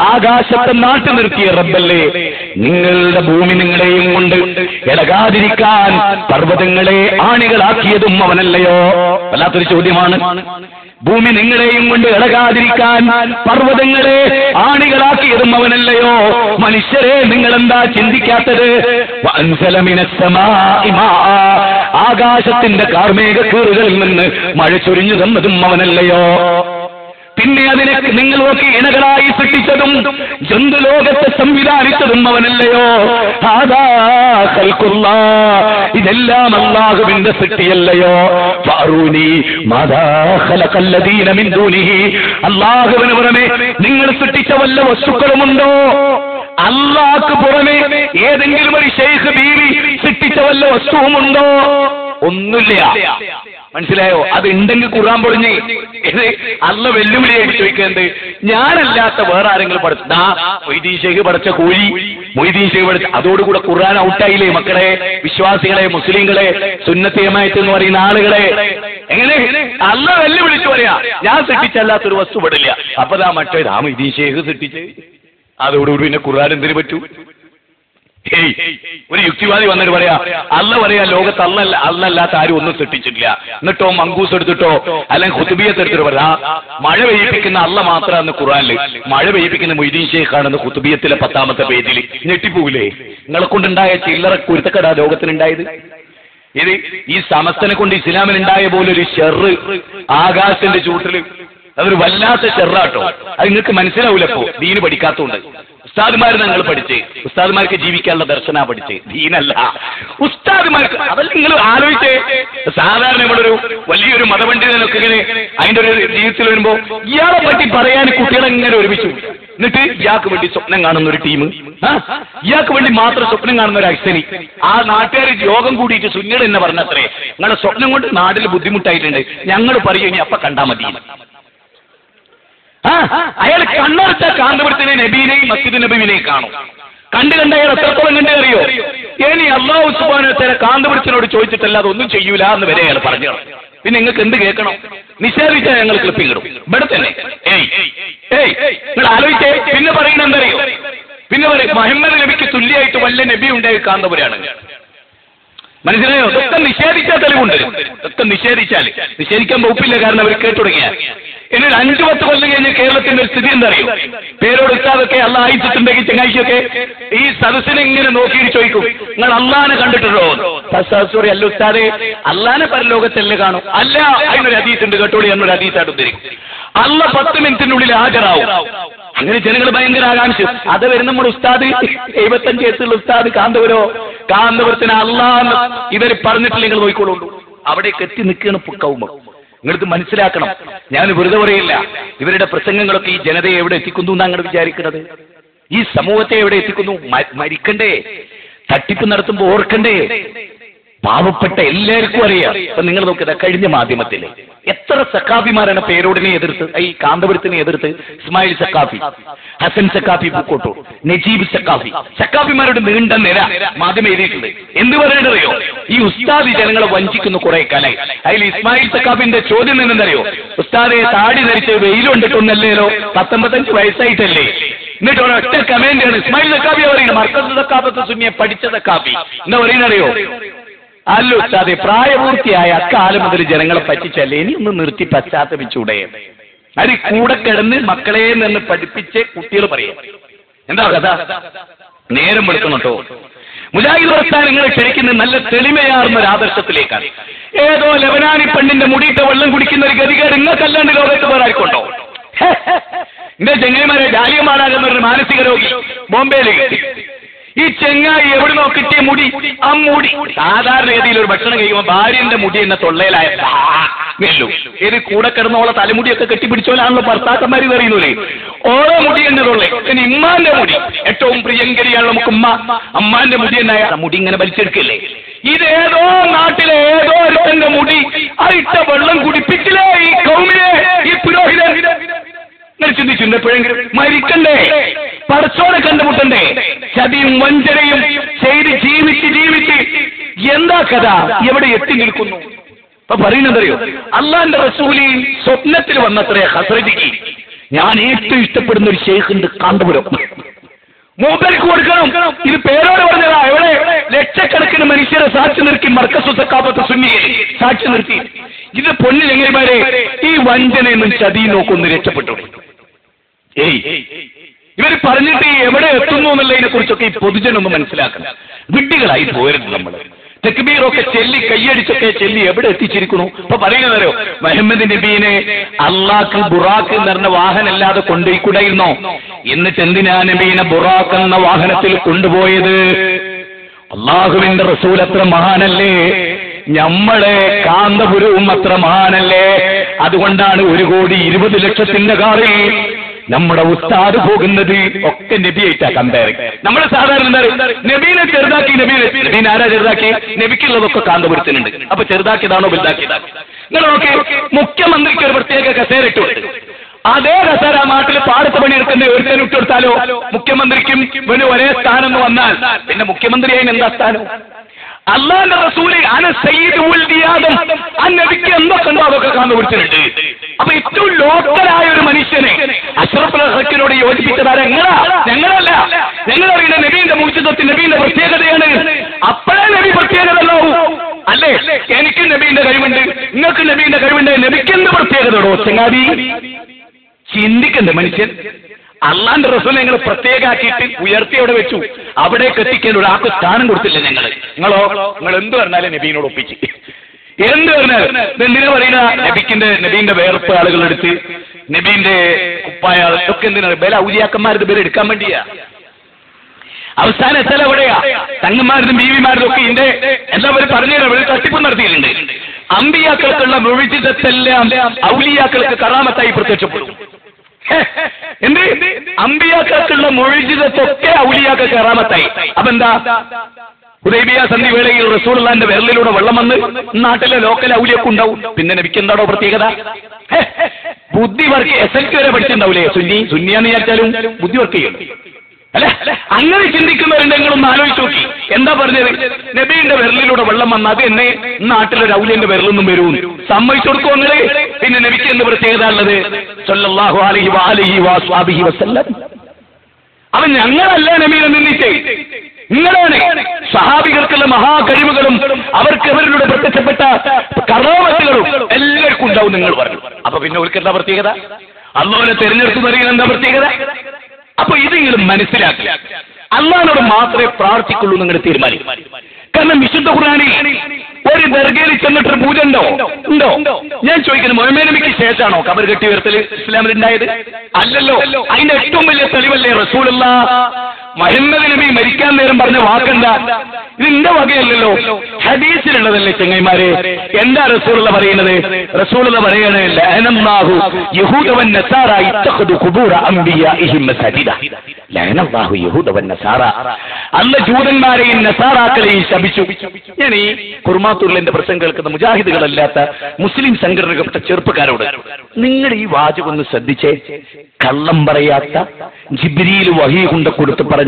ആകാശത്തെ നാട്ടി നിർത്തിയ റബ്ബല്ലേ? നിങ്ങളുടെ ഭൂമി നിങ്ങളെയും കൊണ്ട് ഇളകാതിരിക്കാൻ പർവതങ്ങളെ ആണികളാക്കിയതും അവനല്ലയോ? വല്ലാത്തൊരു ചോദ്യമാണ്. ഭൂമി നിങ്ങളെയും കൊണ്ട് ഇളകാതിരിക്കാൻ പർവതങ്ങളെ ആണികളാക്കിയതും അവനല്ലയോ? മനുഷ്യരെ നിങ്ങൾ എന്താ ചിന്തിക്കാത്തത്. ആകാശത്തിന്റെ കാർമേക കീറുകളിൽ നിന്ന് മഴ ചൊരിഞ്ഞു തന്നതും അവനല്ലയോ? പിന്നെ അതിനെ നിങ്ങൾക്ക് ഇണകളായി സൃഷ്ടിച്ചതും ജന്തുലോകത്തെ സംവിധാനിച്ചതും അവനല്ലയോ? ആദാ. ഇതെല്ലാം അള്ളാഹുവിന്റെ സൃഷ്ടിയല്ലയോ. അള്ളാഹുവിന് പുറമെ നിങ്ങൾ സൃഷ്ടിച്ച വല്ല വസ്തുക്കളുമുണ്ടോ? അള്ളാഹ്ക്ക് പുറമെ ഏതെങ്കിലും ഒരു ഷെയ്ഖ് ബീവി സൃഷ്ടിച്ച വല്ല വസ്തുവുമുണ്ടോ? ഒന്നുമില്ല. മനസ്സിലായോ? അത് ഉണ്ടെങ്കിൽ കുറാൻ പൊളിഞ്ഞ്. ഇത് അല്ല വെല്ലുവിളിയായിട്ട് ചോദിക്കുന്നത് ഞാനല്ലാത്ത വേറെ ആരെങ്കിലും പഠിച്ച ദാ മൊയ്തീൻ ഷെയ്ഖ് പഠിച്ച കൂലി. മൊയ്തീൻ ഷെയ്ഖ് പഠിച്ച അതോടുകൂടെ ഖുർആൻ ഔട്ടായില്ലേ മക്കളെ വിശ്വാസികളെ മുസ്ലിങ്ങളെ സുന്നത്തിയമായിട്ട് എന്ന് പറയുന്ന ആളുകളെ. എങ്ങനെ? അല്ല വെല്ലുവിളിച്ചു പറയാ. ഞാൻ സൃഷ്ടിച്ചല്ലാത്തൊരു വസ്തു പെടില്ല അപ്പൊ ദാ മറ്റേ ദാ മൊയ്തീൻ ഷെയ്ഖ് സൃഷ്ടിച്ച്. അതോടുകൂടി പിന്നെ ഖുർആൻ എന്തിനു പറ്റൂ? ഒരു യുക്തിവാദി വന്നിട്ട് പറയാ അല്ല പറയാ ലോകത്ത് അല്ല അല്ലല്ലാത്ത ആരും ഒന്നും സൃഷ്ടിച്ചിട്ടില്ല. എന്നിട്ടോ മങ്കൂസ് എടുത്തിട്ടോ അല്ലെങ്കിൽ ഖുതുബിയത്ത് എടുത്തിട്ട് പറയാ മഴ പെയ്യിപ്പിക്കുന്ന അല്ല മാത്രമാണ് ഖുറാനിൽ മഴ പെയ്യിപ്പിക്കുന്ന മൊയ്തീൻ ഷെയ്ഖാണെന്ന് ഖുത്തുബിയത്തിലെ പത്താമത്തെ പേജിൽ ഞെട്ടിപ്പോവില്ലേ? നിങ്ങളെ കൊണ്ടുണ്ടായ ചില്ലറ കുരുത്തക്കട ലോകത്തിനുണ്ടായത്? ഇത് ഈ സമസ്തനെ കൊണ്ട് ഇസ്ലാമിനുണ്ടായ പോലെ ഒരു ഷെറ് ആകാശത്തിന്റെ ചൂട്ടിൽ. അതൊരു വല്ലാത്ത ഷെറാട്ടോ. അത് നിങ്ങൾക്ക് മനസ്സിലാവൂലപ്പോ ദീന് പഠിക്കാത്തതുകൊണ്ട് ഉസ്താദുമാർ ഞങ്ങൾ പഠിച്ച്. ഉസ്താദ്മാർക്ക് ജീവിക്കാനുള്ള ദർശന പഠിച്ച്. ദീനല്ല. ഉസ്താദ്മാർക്ക് അതല്ല നിങ്ങൾ ആലോചിച്ചേ. സാധാരണ നമ്മളൊരു വലിയൊരു മതപണ്ഡിതനൊക്കെ ഇങ്ങനെ അതിന്റെ ഒരു ജീവിതത്തിൽ വരുമ്പോ ഇയാളെ പറ്റി പറയാൻ കുട്ടികളെ ഇങ്ങനെ ഒരുമിച്ചു എന്നിട്ട് ഇയാൾക്ക് വേണ്ടി സ്വപ്നം കാണുന്ന ഒരു ടീം. ഇയാൾക്ക് വേണ്ടി മാത്രം സ്വപ്നം കാണുന്ന ഒരു അശ്വനി ആ നാട്ടുകാർ യോഗം കൂടിയിട്ട് സുന്നിയുടെ എന്നെ പറഞ്ഞത്രേ നിങ്ങളുടെ സ്വപ്നം കൊണ്ട് നാട്ടിൽ ബുദ്ധിമുട്ടായിട്ടുണ്ട്. ഞങ്ങൾ പറയും ഇനി അപ്പൊ കണ്ടാ മതി. അയാൾ കണ്ണടച്ച കാന്തപുരത്തിനെ നബീനെയും മസ്ജിദ് നബീനെയും കാണും. കണ്ടു കണ്ട അയാൾ എത്രത്തോളം കണ്ടു അറിയോ ഇനി അള്ളാഹു സുബാന കാന്തപുരത്തിനോട് ചോദിച്ചിട്ടല്ല അതൊന്നും ചെയ്യൂല എന്ന് വരെ അയാൾ പറഞ്ഞു പിന്നെ നിങ്ങൾക്ക് എന്ത് കേൾക്കണം? നിഷേധിച്ചാൽ ഞങ്ങൾ ക്ലിപ്പിംഗ് ഇടും ഇവിടെ തന്നെ. ഏയ് ഏയ് നിങ്ങൾ ആലോചിച്ചേ. പിന്നെ പറയുന്നത് എന്തറിയോ? പിന്നെ പറയും മുഹമ്മദ് നബിക്ക് തുല്യമായിട്ട് വല്ല നബി ഉണ്ടായി കാന്തപുരാണ് മനസ്സിലായോ? ഇതൊക്കെ നിഷേധിച്ചാൽ തെളിവുണ്ട്. ഇതൊക്കെ നിഷേധിച്ചാൽ. നിഷേധിക്കാൻ വകുപ്പില്ല കാരണം അവർ കേട്ടു തുടങ്ങിയ ഒരു അഞ്ചു പത്ത് കൊല്ലം കഴിഞ്ഞ് കേരളത്തിന്റെ സ്ഥിതി എന്തറിയും? പേരോട് ഉസ്താദൊക്കെ അല്ല അയച്ചിട്ടുണ്ടെങ്കിൽ ചങ്ങായിക്കൊക്കെ ഈ സദസ്സിനെ ഇങ്ങനെ നോക്കിയിട്ട് ചോദിക്കും നിങ്ങൾ അള്ളാനെ കണ്ടിട്ടുണ്ടോ? സോറി അല്ല ഉസ്താദെ അള്ളാനെ പരലോകത്തല്ലേ കാണും. അല്ല. അതിനൊരു അതീതുണ്ട് കേട്ടോളി എന്നൊരു അതീതായിട്ട് ഉദ്ധരിക്കും. അള്ള പത്ത് മിനിറ്റിനുള്ളിൽ ഹാജരാവും. അങ്ങനെ ജനങ്ങൾ ഭയങ്കര ആകാംക്ഷ. അത് വരുന്ന നമ്മുടെ ഉസ്താദ് എഴുപത്തഞ്ച് വയസ്സുള്ള ഉസ്താദ് കാന്തപുരോ? കാന്തപുരത്തിന് അള്ളാന്ന് ഇവർ പറഞ്ഞിട്ടില്ലെങ്കിൽ നോക്കിക്കോളൂ. അവിടേക്ക് എത്തി നിൽക്കുകയാണ് പുക്കവുമ്പോ നിങ്ങൾക്ക് മനസ്സിലാക്കണം. ഞാൻ വെറുതെ പറയില്ല. ഇവരുടെ പ്രസംഗങ്ങളൊക്കെ ഈ ജനതയെ എവിടെ എത്തിക്കുന്നു എന്നാണ് നിങ്ങൾ വിചാരിക്കുന്നത് ഈ സമൂഹത്തെ എവിടെ എത്തിക്കുന്നു? മരിക്കണ്ടേ? തട്ടിപ്പ് നടത്തുമ്പോൾ ഓർക്കണ്ടേ? പാവപ്പെട്ട എല്ലാവർക്കും അറിയാം. അപ്പൊ നിങ്ങൾ നോക്കുക കഴിഞ്ഞ മാധ്യമത്തിൽ എത്ര സക്കാഫിമാരാണ് പേരോടിനെ എതിർത്ത് ഈ കാന്തപുരത്തിനെ എതിർത്ത്? ഇസ്മായിൽ സക്കാഫി ഹസൻ സക്കാഫി പൂക്കോട്ടൂർ. നജീബ് സക്കാഫി സക്കാഫിമാരുടെ നീണ്ട നിര മാധ്യമം എഴുതിയിട്ടുണ്ട്. എന്ത് പറയണറിയോ ഈ ഉസ്താദി ജനങ്ങളെ വഞ്ചിക്കുന്നു കുറെ കാലായി. അതിൽ ഇസ്മായിൽ സക്കാഫിന്റെ ചോദ്യം എന്നെന്തറിയോ ഉസ്താദെ താടി ധരിച്ച് വെയിലുണ്ടിട്ടൊന്നല്ലേലോ പത്തൊമ്പത്തഞ്ച് വയസ്സായിട്ടല്ലേ? എന്നിട്ട് ഒരൊറ്റ കമന്റ് ആണ് ഇസ്മായിൽ സക്കാഫി പറയുന്നത്. മർക്കസ് സക്കാഫത്ത് സുന്നിയെ പഠിച്ച സക്കാഫി എന്താ പറയുന്നറിയോ അല്ല ഉസ്താദെ പ്രായപൂർത്തിയായ അക്കാലം മുതൽ ജനങ്ങളെ പറ്റിച്ചല്ലേ? ഇനി ഒന്ന് നിർത്തി പശ്ചാത്തപിച്ചൂടെ. അത് കൂടെ കിടന്ന് മക്കളെ നിന്ന് പഠിപ്പിച്ച് കുട്ടികൾ പറയാം. എന്താ കഥ? നേരം വെളുക്കണം കേട്ടോ. മുജാഹിദ് പ്രസ്ഥാനങ്ങളെ ക്ഷണിക്കുന്നത് നല്ല തെളിമയാർന്ന ഒരു ആദർശത്തിലേക്കാണ്. ഏതോ ലബനാനി പെണ്ണിന്റെ മുടിയിട്ട വെള്ളം കുടിക്കുന്ന ഒരു ഗതികേട് നിങ്ങൾക്കല്ലാണ്ട് ലോകത്ത് വേറെ എന്റെ ചെങ്ങൈമാരെ ജാലിയമാരാകുന്ന ഒരു മാനസിക രോഗി ബോംബെയിലേക്ക് ഈ ചെങ്ങായി എവിടുന്നോ കിട്ടിയ മുടി ആ മുടി. സാധാരണ രീതിയിൽ ഒരു ഭക്ഷണം കഴിക്കുമ്പോൾ ഭാര്യന്റെ മുടി എന്ന തൊള്ളയിലായ വെല്ലു ഇത് കൂടെ കിടന്നോളെ തലമുടിയൊക്കെ കെട്ടിപ്പിടിച്ചോലാണല്ലോ ഭർത്താക്കന്മാര് പറയുന്നില്ലേ ഓരോ മുടി എന്നെ തൊള്ളേ ഇനി ഇമ്മാന്റെ മുടി. ഏറ്റവും പ്രിയങ്കരിയാണ് നമുക്ക് ഉമ്മ. അമ്മാന്റെ മുടി എന്നായ മുടി ഇങ്ങനെ വലിച്ചെടുക്കല്ലേ? ഇതേതോ നാട്ടിലെ ഏതോ ഒരുത്തന്റെ മുടി. ആ ഇട്ട വെള്ളം കുടിപ്പിച്ചില്ലേ ഈ കൗമിലെ ഈ പുരോഹിതൻ? ചിന്തിച്ചിട്ടുണ്ട് എപ്പോഴെങ്കിലും. മരിക്കണ്ടേ? പടച്ചോനെ കണ്ടുമുട്ടണ്ടേ? ചതിയും വഞ്ചനയും ചെയ്ത് ജീവിച്ച് ജീവിച്ച്. എന്താ കഥ? എവിടെ എത്തി നിൽക്കുന്നു? അപ്പൊ പറയുന്നതറിയോ അള്ളാന്റെ റസൂലി സ്വപ്നത്തിൽ വന്നത്രേ ഹസ്രജിക്ക്. ഞാൻ ഏറ്റവും ഇഷ്ടപ്പെടുന്ന ഒരു ഷെയ്ഖുണ്ട് കാന്തപുരം. മൂപ്പർക്ക് കൊടുക്കണം. ഇത് പേരോട് പറഞ്ഞതാ എവിടെ? ലക്ഷക്കണക്കിന് മനുഷ്യരെ സാക്ഷി നിർത്തി മർക്കസു സക്കാപത്ത് സുന്നിയെ സാക്ഷി നിർത്തി. ഇത് പൊന്നിൽ എങ്ങനെ ഈ വഞ്ചനയെന്നും ചതി നോക്കൊന്ന് രക്ഷപ്പെട്ടു. ഏയ് ഇവർ പറഞ്ഞിട്ട് എവിടെ എത്തുന്നു എന്നുള്ളതിനെ കുറിച്ചൊക്കെ ഈ പൊതുജനൊന്ന് മനസ്സിലാക്കണം. വിഡ്ഢികളായി പോരുന്നു നമ്മൾ തെക്കുബീറൊക്കെ ചെല്ലി കയ്യടിച്ചൊക്കെ ചെല്ലി എവിടെ എത്തിച്ചിരിക്കുന്നു? ഇപ്പൊ പറയുന്നതോ മുഹമ്മദ് നബീനെ അള്ളാക്ക് ബുറാക്ക് എന്ന് പറഞ്ഞ വാഹനമല്ലാതെ കൊണ്ടുപോയിക്കൂടായിരുന്നോ? എന്നിട്ട് എന്തിനാ നബീനെ ബുറാക്ക് എന്ന വാഹനത്തിൽ കൊണ്ടുപോയത്? അള്ളാഹുവിന്റെ റസൂൽ അത്ര മഹാനല്ലേ? ഞമ്മളെ കാന്തപുരവും അത്ര മഹാനല്ലേ? അതുകൊണ്ടാണ് ഒരു കോടി ഇരുപത് ലക്ഷത്തിന്റെ കാറിൽ നമ്മുടെ ഉസ്താദ് പോകുന്നത് ഒക്കെ നബിയായിട്ടാ കമ്പയർ നമ്മൾ സാധാരണ എന്താ നബീനെ ചെറുതാക്കി നബീനെ നബീൻ ആരാ ചെറുതാക്കി? നബിക്കുള്ളതൊക്കെ കാന്തപുരത്തിനുണ്ട്. അപ്പൊ ചെറുതാക്കിയതാണോ വലുതാക്കിയതാ നിങ്ങൾ നോക്കി മുഖ്യമന്ത്രിക്ക് ഒരു പ്രത്യേക കസേര ഇട്ടു. അതേ കസേര ആ നാട്ടിൽ പാടത്ത് പണിയെടുക്കുന്ന ഒരുത്തൻ ഇട്ടുകൊടുത്താലോ മുഖ്യമന്ത്രിക്കും ഇവന് ഒരേ സ്ഥാനം വന്നാൽ. പിന്നെ മുഖ്യമന്ത്രി അതിന് എന്താ സ്ഥാനം? അള്ളാന്റെ റസൂൽ അന സയ്യിദ് ഉൽദിയാദം ആ നബിക്ക് എന്തൊക്കെ ഉണ്ടോ അതൊക്കെ അപ്പൊ ഏറ്റവും ലോക്കലായ ഒരു മനുഷ്യനെ അഷ്റഫുൽ ഹക്കിനോട് യോജിപ്പിച്ചതാര ഞങ്ങളാ ഞങ്ങളല്ല ഞങ്ങൾ അറിയുന്ന നബീന്റെ മൂച്ചിതത്തിൽ നബീന്റെ പ്രത്യേകതയാണ് അപ്പോഴേ നബി പ്രത്യേകത ഉള്ളൂ അല്ലേ എനിക്ക് നബീന്റെ കഴിവുണ്ട് നിങ്ങൾക്ക് നബീന്റെ കഴിവുണ്ട് നബിക്ക് പ്രത്യേകതയോ ചങ്ങാതി ചിന്തിക്കണ്ടേ മനുഷ്യൻ. അള്ളാന്റെ റസൂൽ ഞങ്ങൾ പ്രത്യേകാക്കിയിട്ട് ഉയർത്തി അവിടെ വെച്ചു. അവിടേക്ക് എത്തിക്കേണ്ട ഒരാൾക്ക് സ്ഥാനം കൊടുത്തില്ല ഞങ്ങൾ നിങ്ങളോ? നിങ്ങൾ എന്ത് പറഞ്ഞാലും നബീനോട് ഒപ്പിച്ച്. എന്ത് പറഞ്ഞാൽ എന്തിനാ പറയുന്ന? നബിക്കിന്റെ നബീന്റെ വേർപ്പ് ആളുകളെടുത്ത് നബീന്റെ കുപ്പായ ഒക്കെ എന്തിനാ? ബല ഔലിയാക്കന്മാരുടെ പേര് എടുക്കാൻ വേണ്ടിയാ. അവസാനം എത്തല എവിടെയാ? തങ്ങന്മാരും ബീവിമാരും ഒക്കെ ഉണ്ട് എല്ലാവരും പറഞ്ഞു ഒരു തട്ടിപ്പ് നടത്തിയിട്ടുണ്ട്. അമ്പിയാക്കൾക്കുള്ള മുഴുജിതത്തെല്ലാം ഔലിയാക്കൾക്ക് കറാമത്തായി പ്രത്യക്ഷപ്പെടും. എന്ത്? അമ്പിയാക്കൾക്കുള്ള മൊഴിജിതത്തൊക്കെ ഔലിയാക്ക കറാമത്തായി. അപ്പൊ എന്താ ഹുദൈബിയ സന്ധി വേളയിൽ റസൂള്ളാന്റെ വിരലിലൂടെ വെള്ളം വന്ന് നാട്ടിലെ ലോക്കൽ ഔലിയൊക്കെ ഉണ്ടാവും. പിന്നെ നബിക്ക് എന്താണോ പ്രത്യേകത? ബുദ്ധി വർക്ക് എസ് എൽ വരെ പഠിച്ചിട്ടുണ്ടാവൂലേ? സുന്നി? സുന്നിയാന്ന് വിചാരിച്ചാലും ബുദ്ധി വർക്ക് ചെയ്യണം അല്ലെ? അങ്ങനെ ചിന്തിക്കുന്നവരുണ്ടെങ്കിൽ ഒന്ന് ആലോചിച്ച് നോക്കി. എന്താ പറഞ്ഞത്? നബീന്റെ വിരലിലൂടെ വെള്ളം വന്നാൽ അത് എന്നെ നാട്ടിലെ രൗലിന്റെ വിരലൊന്നും വരൂ സമ്മതിച്ചു കൊടുക്കും നിങ്ങൾ? പിന്നെ നബിക്ക് എന്ത് പ്രത്യേകത ഉള്ളത്? അലൈഹി വസല്ലം. അവൻ ഞങ്ങളല്ല നബീനെ നിന്നിട്ട് നിങ്ങളാണ്. സഹാബികൾക്കുള്ള മഹാകഴിവുകളും അവർക്ക് അവരിലൂടെ പ്രത്യക്ഷപ്പെട്ട കറാമത്തുകളും എല്ലാവർക്കും ഉണ്ടാവും നിങ്ങൾ പറഞ്ഞു. അപ്പൊ പിന്നെ അവർക്ക് എന്താ പ്രത്യേകത? അള്ളോനെ പറയുന്ന എന്താ പ്രത്യേകത? അപ്പൊ ഇതെങ്കിലും മനസ്സിലാക്കുക. അള്ളഹാനോട് മാത്രമേ പ്രാർത്ഥിക്കുള്ളൂ നിങ്ങൾ തീരുമാനിക്കും. കാരണം വിശുദ്ധ ഖുർആാനിൽ ഒരു ദർഗയിൽ ചെന്നിട്ട് പൂജ ഉണ്ടോ? ഉണ്ടോ? ഞാൻ ചോദിക്കുന്നത് മൊഹമേനബിക്ക് ശേഷമാണോ കബർ കെട്ടി ഉയർത്തൽ ഇസ്ലാമിൽ ഉണ്ടായത് അല്ലല്ലോ. അതിന്റെ ഏറ്റവും വലിയ തെളിവല്ലേ റസൂലുള്ള? മുഹമ്മദ് നബി മരിക്കാൻ നേരം പറഞ്ഞ വാക്കെന്താ? ഇതിന്റെ വകയല്ലല്ലോ. ഹദീസിലുള്ളതല്ലേ ചെങ്ങൈമാരെ? എന്താ റസൂലുള്ള പറയുന്നത്? റസൂലുള്ള പറയണേ ഖുബൂറ അല്ല ജൂതന്മാരെയും നസാറാക്കളെയും ശപിച്ചു. ഞാൻ ഈ കുർമാത്തൂരിലെ പ്രസംഗം കേൾക്കുന്ന മുജാഹിദുകളല്ലാത്ത മുസ്ലിം സംഘടനകപ്പെട്ട ചെറുപ്പക്കാരോട് നിങ്ങൾ ഈ വാചകം ഒന്ന് ശ്രദ്ധിച്ചേ. കള്ളം പറയാത്ത ജിബ്രിയിൽ വഹി കൊണ്ട് കൊടുത്ത് പറഞ്ഞ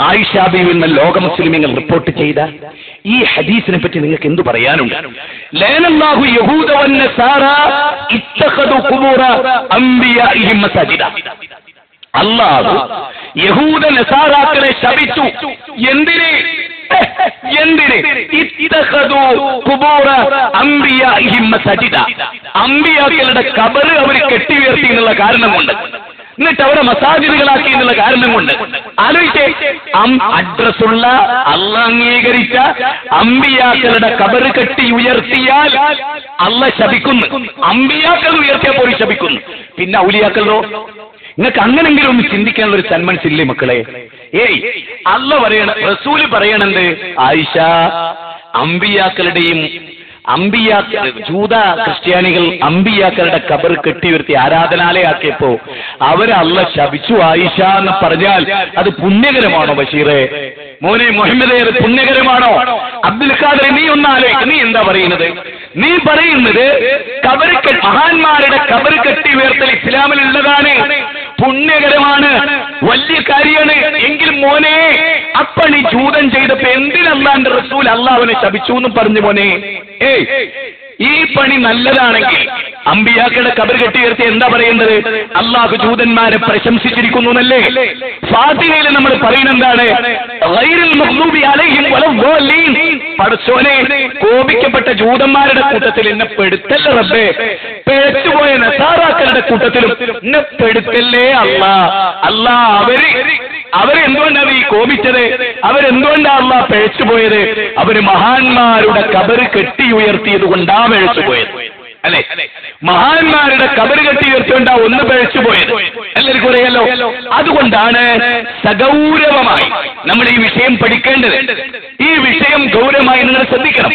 ആയിഷാബിയിൽ നിന്ന് ലോക മുസ്ലിമിങ്ങൾ റിപ്പോർട്ട് ചെയ്ത ഈ ഹദീസിനെ പറ്റി നിങ്ങൾക്ക് എന്തു പറയാനുണ്ട്? ലേനല്ലാഹു യഹൂദ വന്ന സാറ ഇത്തഖദു ഖുബൂറ അംബിയാഇഹിം മസാജിദ. അള്ളാഹു യഹൂദ നസാറാക്കളെ ശപിച്ചു. എന്തിന്? എന്തിന്? അംബിയാക്കളുടെ കബറ് അവർ കെട്ടിയുയർത്തി എന്നുള്ള കാരണം കൊണ്ട് എന്നിട്ട് അവരെ മസാജിദുകളാക്കി എന്നുള്ള കാരണം കൊണ്ട് ആലോചിച്ചേ അഡ്രസ്സുള്ള അള്ള അംഗീകരിച്ച അമ്പിയാക്കളുടെ കബറ് കെട്ടി ഉയർത്തിയാൽ അള്ള ശപിക്കുന്നു. അമ്പിയാക്കൾ ഉയർത്തിയാൽ പോലും ശപിക്കുന്നു. പിന്നെ ഔലിയാക്കളോ? നിങ്ങൾക്ക് അങ്ങനെങ്കിലും ഒന്ന് ചിന്തിക്കാനുള്ള ഒരു സന്മനസ്സില്ലേ മക്കളെ? ഏയ് അല്ല പറയണ റസൂൽ പറയണത് ആയിഷ അമ്പിയാക്കളുടെയും അമ്പിയാക്കൾ ജൂത ക്രിസ്ത്യാനികൾ അമ്പിയാക്കളുടെ കബർ കെട്ടിയുയർത്തി ആരാധനാലയാക്കിയപ്പോ അവരെ ശപിച്ചു ആയിഷ എന്ന് പറഞ്ഞാൽ അത് പുണ്യകരമാണോ ബഷീറെ? മോനെ മുഹമ്മദേ പുണ്യകരമാണോ? അബ്ദുൽ ഖാദർ നീ ഒന്ന് ആലോചിക്കും. നീ എന്താ പറയുന്നത്? നീ പറയുന്നത് കബർ മഹാന്മാരുടെ കബർ കെട്ടി ഉയർത്തൽ ഇസ്ലാമിൽ ഉള്ളതാണ് പുണ്യകരമാണ്. വലിയ കാര്യമാണ്. എന്തിനല്ലാന്റെ റസൂൽ അള്ളാഹുവിനെ ശപിച്ചു എന്നും പറഞ്ഞു മോനെ. ഏയ് ഈ പണി നല്ലതാണെങ്കിൽ അമ്പിയാക്കളുടെ കബർ കെട്ടിയുയർത്തി എന്താ പറയേണ്ടത്? അള്ളാഹു ജൂതന്മാരെ പ്രശംസിച്ചിരിക്കുന്നു എന്നല്ലേ? ഫാത്തിഹയിൽ നമ്മൾ വലദ്ദാലീൻ. പടച്ചോനെ കോപിക്കപ്പെട്ട ജൂതന്മാരുടെ കൂട്ടത്തിൽ എന്നെ പെടുത്തല്ല റബ്ബേ. പിഴച്ചുപോയ നസാറാക്കളുടെ കൂട്ടത്തിലും എന്നെ പെടുത്തല്ലേ അല്ല അല്ല അവർ അവരെന്തുകൊണ്ടാണ് ഈ കോപിച്ചത്? അവരെന്തുകൊണ്ടാണ് അല്ല പിഴച്ചുപോയത് അവർ മഹാന്മാരുടെ കബറ് കെട്ടി ഉയർത്തിയത് കൊണ്ടാ പിഴച്ചുപോയത് അല്ലെ? മഹാന്മാരുടെ കബറ് കെട്ടി ഉയർത്തിക്കൊണ്ടാ ഒന്ന് പിഴച്ചുപോയത് എല്ലാവർക്കും അറിയാലോ? അതുകൊണ്ടാണ് സഗൗരവമായി നമ്മൾ ഈ വിഷയം പഠിക്കേണ്ടത്. ഈ വിഷയം ഗൗരവമായി നിങ്ങൾ ശ്രദ്ധിക്കണം.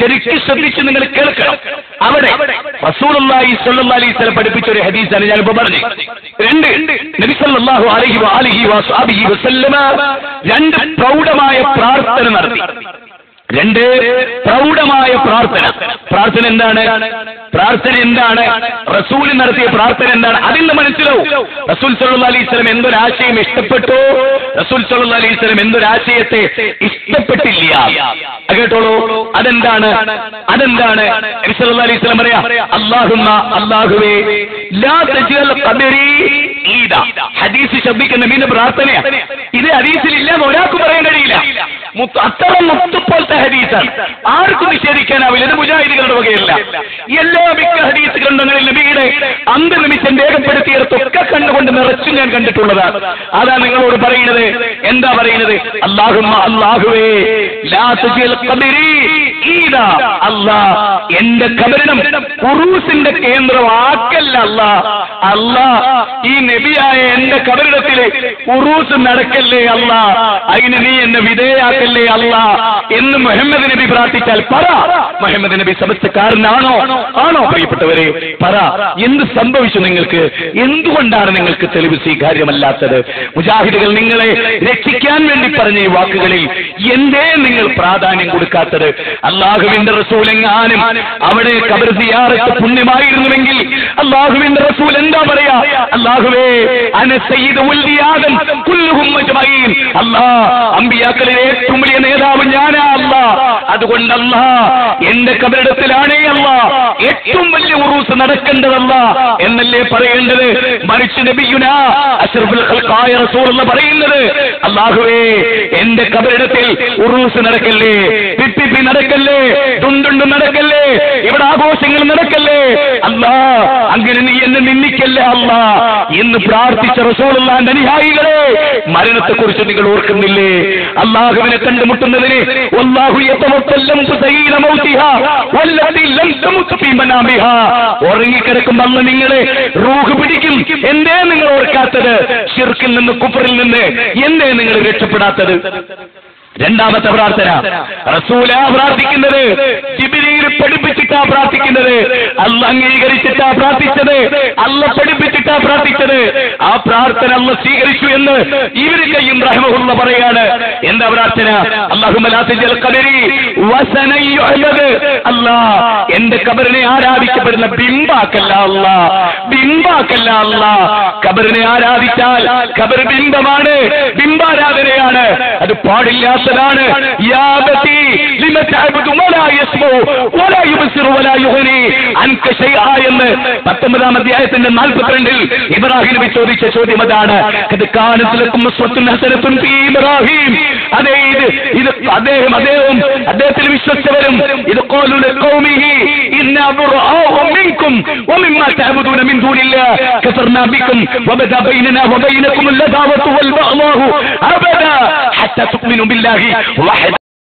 ശരിക്കും ശ്രദ്ധിച്ച് നിങ്ങൾ കേൾക്കണം. അവിടെ അലൈഹി വസല്ലം പഠിപ്പിച്ച ഒരു ഹദീസാണ് ഞാനിപ്പോ പറഞ്ഞു രണ്ട് നബി സല്ലല്ലാഹു അലൈഹി വസ്ലമ രണ്ട് പ്രൗഢമായ പ്രാർത്ഥന നടത്തി. രണ്ട് പ്രൗഢമായ പ്രാർത്ഥന. പ്രാർത്ഥന എന്താണ്? പ്രാർത്ഥന എന്താണ്? റസൂൽ നടത്തിയ പ്രാർത്ഥന എന്താണ്? അതിൽ നിന്ന് മനസ്സിലാവും. റസൂൽ സല്ലു അലൈഹി വസല്ലം എന്തൊരാശയം ഇഷ്ടപ്പെട്ടു? റസൂൽ സല്ലു അലൈഹി വസല്ലം എന്തൊരാശയത്തെ ഇഷ്ടപ്പെട്ടില്ല? കേട്ടോളൂ. അതെന്താണ്? അതെന്താണ്? സല്ലല്ലാഹു അലൈഹി വസല്ലം പറയാ അല്ലാഹുമ്മ അള്ളാഹുവേ ലാ ഹദീസ് ശബ്ദിക്കുന്ന നബിയുടെ പ്രാർത്ഥനയാണ് ഇത് ഹദീസിൽ ഇല്ലാന്ന് ഒരാൾക്കും പറയാൻ കഴിയില്ല. അത്ര മുത്തുപോലത്തെ ഹദീസാണ്. ആർക്കും നിഷേധിക്കാനാവില്ല. ഇത് മുജാഹിദികളുടെ വകയല്ല. എല്ലാ മിക്ക ഹദീസ് ഗ്രന്ഥങ്ങളിൽ നബിയുടെ അന്തനിമിഷം രേഖപ്പെടുത്തിയിടത്തൊക്കെ കണ്ടുകൊണ്ട് നിറച്ചു ഞാൻ കണ്ടിട്ടുള്ളതാണ്. അതാ നിങ്ങളോട് പറയുന്നത്. എന്താ പറയുന്നത്? അള്ളാഹു അള്ളാഹുവേ ലാ തുജിൽ അല്ലാ എന്റെ കബരണം കുറൂസിന്റെ കേന്ദ്രമാക്കല്ല അല്ല. അല്ല ഈ നബിയായ എന്റെ കബരിടത്തിൽ ഉറൂസ് നടക്കല്ലേ അല്ല. അതിന് നീ എന്നെ വിധേയാക്കല്ലേ അല്ല. എന്ന് മുഹമ്മദ് നബി പ്രാർത്ഥിച്ചാൽ പറ. മുഹമ്മദ് നബി സമസ്തക്കാരനാണോ ആണോ പ്രിയപ്പെട്ടവരെ? പറ. എന്ത് സംഭവിച്ചു നിങ്ങൾക്ക്? എന്തുകൊണ്ടാണ് നിങ്ങൾക്ക് തെളിവ് സ്വീകാര്യമല്ലാത്തത് മുജാഹിദുകൾ നിങ്ങളെ രക്ഷിക്കാൻ വേണ്ടി പറഞ്ഞ ഈ വാക്കുകളിൽ എന്തേ നിങ്ങൾ പ്രാധാന്യം കൊടുക്കാത്തത്? അള്ളാഹുവിന്റെ റസൂലെങ്ങാനും അവിടെ കബർ സിയാറത്ത് പുണ്യമായിരുന്നുവെങ്കിൽ അള്ളാഹുവിന്റെ റസൂൽ എന്താ പറയാ? അള്ളാഹുവേ അന സയ്യിദ് ഉൽദി ആദം കുല്ലുഹും അജ്മഈൻ. അല്ലാ അമ്പിയാക്കളിലെ ഏറ്റവും വലിയ നേതാവ് ഞാനാ അല്ലാ അതുകൊണ്ട് അല്ലാ എന്റെ കബരിടത്തിലാണേ അല്ല ഏറ്റവും വലിയ ഉറൂസ് നടക്കേണ്ടതല്ല എന്നല്ലേ പറയേണ്ടത്? മറിച്ച് നബിയുന അഷ്റഫുൽ ഖൽഖായ റസൂൽ എന്ന് പറയുന്നത്. അള്ളാഹുവേ എന്റെ കബരിടത്തിൽ ഉറൂസ് നടക്കല്ലേ? പിപ്പിപ്പി നടക്കല്ലേ? തുണ്ടുണ്ട് നടക്കല്ലേ? ഇവിടെ ആഘോഷങ്ങൾ നടക്കല്ലേ? അല്ല അങ്ങനെ നീ എന്നെ നിന്ദിക്കല്ലേ അല്ല? എന്ന് പ്രാർത്ഥിച്ച റസൂലുള്ളാന്റെ അനുയായികളെ മരണത്തെക്കുറിച്ച് നിങ്ങൾ ഓർക്കുന്നില്ലേ? അല്ലാഹുവിനെ കണ്ടുമുട്ടുന്നതിന് യതവഫല്ലം ഉറങ്ങിക്കിടക്കുമ്പോൾ അന്ന് നിങ്ങളെ റൂഹ് പിടിക്കും. എന്തേ നിങ്ങൾ ഓർക്കാത്തത്? ഷിർക്കിൽ നിന്ന് കുഫറിൽ നിന്ന് എന്തേ നിങ്ങൾ രക്ഷപ്പെടാത്തത്? രണ്ടാമത്തെ പ്രാർത്ഥന. റസൂല പ്രാർത്ഥിക്കുന്നത് ജിബിരിയിൽ പഠിപ്പിച്ചിട്ടാ പ്രാർത്ഥിക്കുന്നത് അല്ല അംഗീകരിച്ചിട്ടാ പ്രാർത്ഥിച്ചത് അല്ല പഠിപ്പിച്ചിട്ടാ പ്രാർത്ഥിച്ചത്. ആ പ്രാർത്ഥന അല്ല സ്വീകരിച്ചു എന്ന് ഇവർ കയ്യും റഹ്മുള്ള പറയാണ് എന്താ പ്രാർത്ഥന? അല്ലാ എന്റെ കബറിനെ ആരാധിക്കപ്പെടുന്ന ബിംബാക്കല്ല അല്ല ബിംബാക്കല്ല അല്ല. കബറിനെ ആരാധിച്ചാൽ കബർ ബിംബമാണ് ബിംബാരാധനയാണ്. അത് പാടില്ലാത്തതാണ്. എന്ന് പത്തൊമ്പതാം അധ്യായത്തിന്റെ നാൽപ്പത്തിരണ്ടിൽ ഇബ്രാഹിം നബി ചോദിച്ച ചോദ്യം അതാണ് ഇത് കാനത്തിലെത്തും ഹസനത്തുൻ ഫീ ഇബ്രാഹിം അതെ ഇത് ഇത് അദ്ദേഹം അദ്ദേഹം അദ്ദേഹത്തിൽ വിശ്വസിച്ചവരും ഇത് ഖാലു ലഖൗമിഹി ഇന്നാ ബുർആഉ മിൻകും വമിമ്മാ തഅബുദൂന മിൻ ദൂനില്ലാഹ് കഫർനാ ബിക്കും വബദാ ബൈനനാ വബൈനകും العداوة والبغضاء أبدا حتى تؤمنوا بالله وحده